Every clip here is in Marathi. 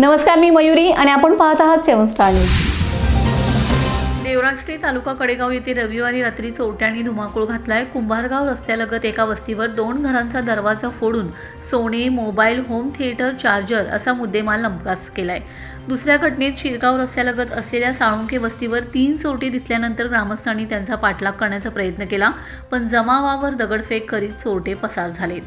नमस्कार मी मयुरी आणि आपण पाहत आहात seven star news. Devrashtri taluka Kadegaon येथे रविवारी रात्री चोरट्यांनी धुमाकूळ घातलाय. कुंभारगाव रस्त्यालगत एका वस्तीवर दोन घरांचा दरवाजा फोडून सोने मोबाईल होम थिएटर चार्जर असा मुद्देमाल लंपास केलाय. दुसऱ्या घटनेत शिरगाव रस्त्यालगत असलेल्या साळुंके वस्तीवर तीन चोरटे दिसल्यानंतर ग्रामस्थांनी त्यांचा पाठलाग करण्याचा प्रयत्न केला पण जमावावर दगडफेक करीत चोरटे पसार झाले.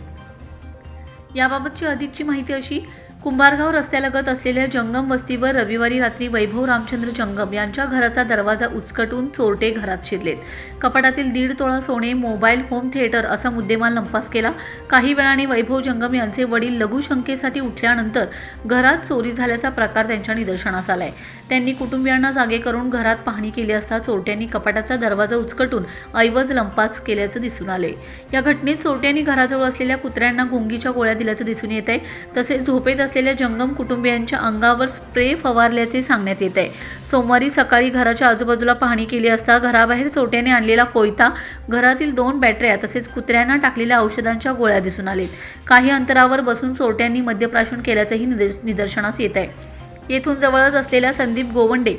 याबाबतची अधिकची माहिती अशी कुंभारगाव रस्त्यालगत असलेल्या जंगम वस्तीवर रविवारी रात्री वैभव रामचंद्र जंगम यांच्या घराचा दरवाजा उचकटून चोरटे घरात शिरलेत. कपाटातील दीड तोळा सोने मोबाईल होम थिएटर असा मुद्देमाल लंपास केला. काही वेळाने वैभव जंगम यांचे वडील लघुशंकेसाठी उठल्यानंतर घरात चोरी झाल्याचा प्रकार त्यांच्या निदर्शनास आलाय. त्यांनी कुटुंबियांना जागे करून घरात पाहणी केली असता चोरट्यांनी कपाटाचा दरवाजा उचकटून ऐवज लंपास केल्याचं दिसून आले. या घटनेत चोरट्यांनी घराजवळ असलेल्या कुत्र्यांना गुंगीच्या गोळ्या दिल्याचं दिसून येत आहे तसेच झोपेत असलेल्या जंगम कुटुंबियांच्या अंगावर स्प्रे फवारल्याचे सांगण्यात येत आहे. सोमवारी सकाळी घराच्या आजूबाजूला पाहणी केली असता घराबाहेर चोट्याने आणलेला कोयता घरातील दोन बॅटऱ्या तसेच कुत्र्यांना टाकलेल्या औषधांच्या गोळ्या दिसून आलेत. काही अंतरावर बसून चोरट्यांनी मद्यप्राशन केल्याचंही निदर्श- निदर्शनास येत आहे. येथून जवळच असलेल्या संदीप गोवंडे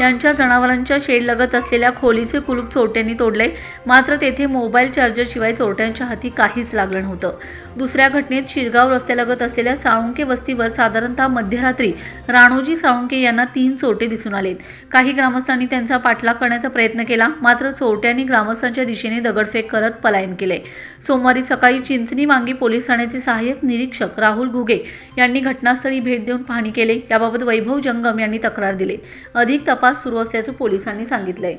यांच्या जनावरांच्या शेडलगत असलेल्या खोलीचे कुलूप चोरट्यांनी तोडले. मात्र तेथे मोबाईल चार्जरशिवाय चोरट्यांच्या हाती काहीच लागलं नव्हतं. दुसऱ्या घटनेत शिरगाव रस्त्यालगत असलेल्या साळुंके वस्तीवर साधारणतः मध्यरात्री राणोजी साळुंके यांना तीन चोरटे दिसून आलेत. काही ग्रामस्थांनी त्यांचा पाठलाग करण्याचा प्रयत्न केला. मात्र चोरट्यांनी ग्रामस्थांच्या दिशेने दगडफेक करत पलायन केले. सोमवारी सकाळी चिंचणी वांगी पोलीस ठाण्याचे सहाय्यक निरीक्षक राहुल घुगे यांनी घटनास्थळी भेट देऊन पाहणी केली. याबाबत वैभव जंगम यांनी तक्रार दिली. अधिक तपास सुरू असल्याचं पोलिसांनी सांगितलंय.